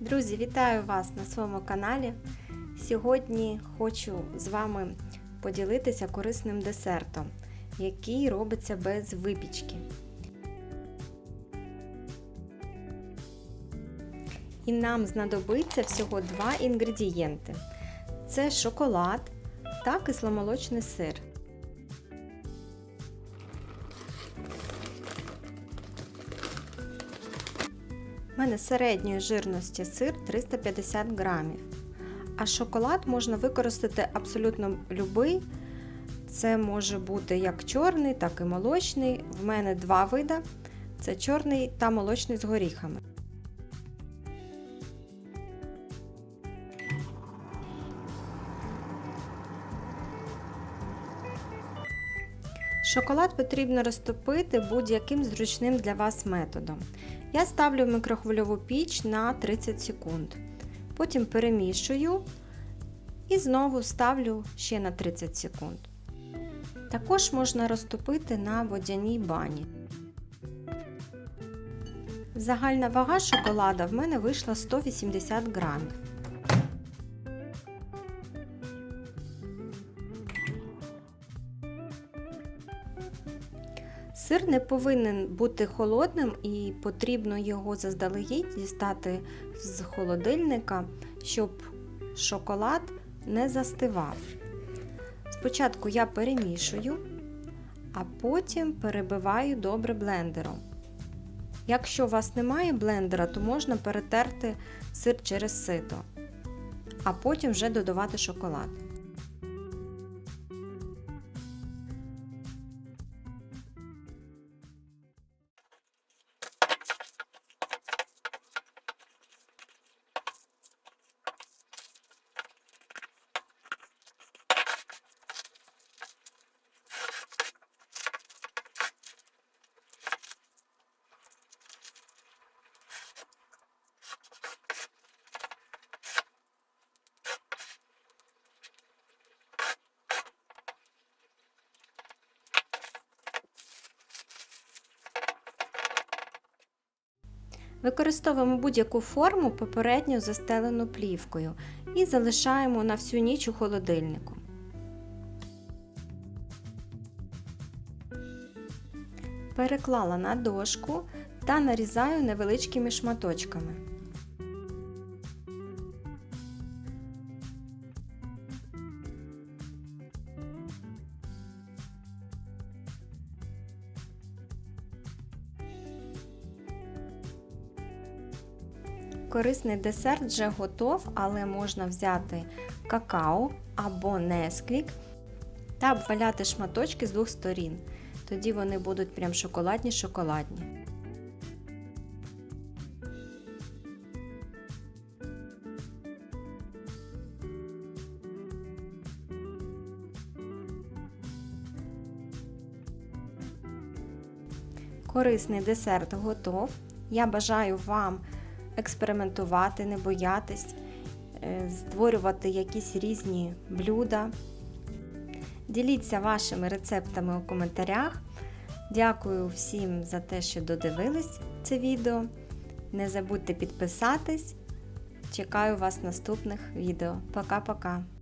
Друзі, вітаю вас на своєму каналі. Сьогодні хочу з вами поділитися корисним десертом, який робиться без випічки. І нам знадобиться всього два інгредієнти: це шоколад та кисломолочний сир. У мене середньої жирності сир 350 грамів. А шоколад можна використати абсолютно любий. Це може бути як чорний, так і молочний. В мене два види: це чорний та молочний з горіхами. Шоколад потрібно розтопити будь-яким зручним для вас методом. Я ставлю в мікрохвильову піч на 30 секунд. Потім перемішую і знову ставлю ще на 30 секунд. Також можна розтопити на водяній бані. Загальна вага шоколада в мене вийшла 180 грамів. Сир не повинен бути холодним і потрібно його заздалегідь дістати з холодильника, щоб шоколад не застивав. Спочатку я перемішую, а потім перебиваю добре блендером. Якщо у вас немає блендера, то можна перетерти сир через сито, а потім вже додавати шоколад. Використовуємо будь-яку форму попередньо застелену плівкою і залишаємо на всю ніч у холодильнику. Переклала на дошку та нарізаю невеличкими шматочками. Корисний десерт вже готов, але можна взяти какао або несквік та обваляти шматочки з двох сторін. Тоді вони будуть прям шоколадні-шоколадні. Корисний десерт готов. Я бажаю вам експериментувати, не боятись, е, створювати якісь різні блюда. Діліться вашими рецептами у коментарях. Дякую всім за те, що додивились це відео. Не забудьте підписатись. Чекаю вас в наступних відео. Пока-пока!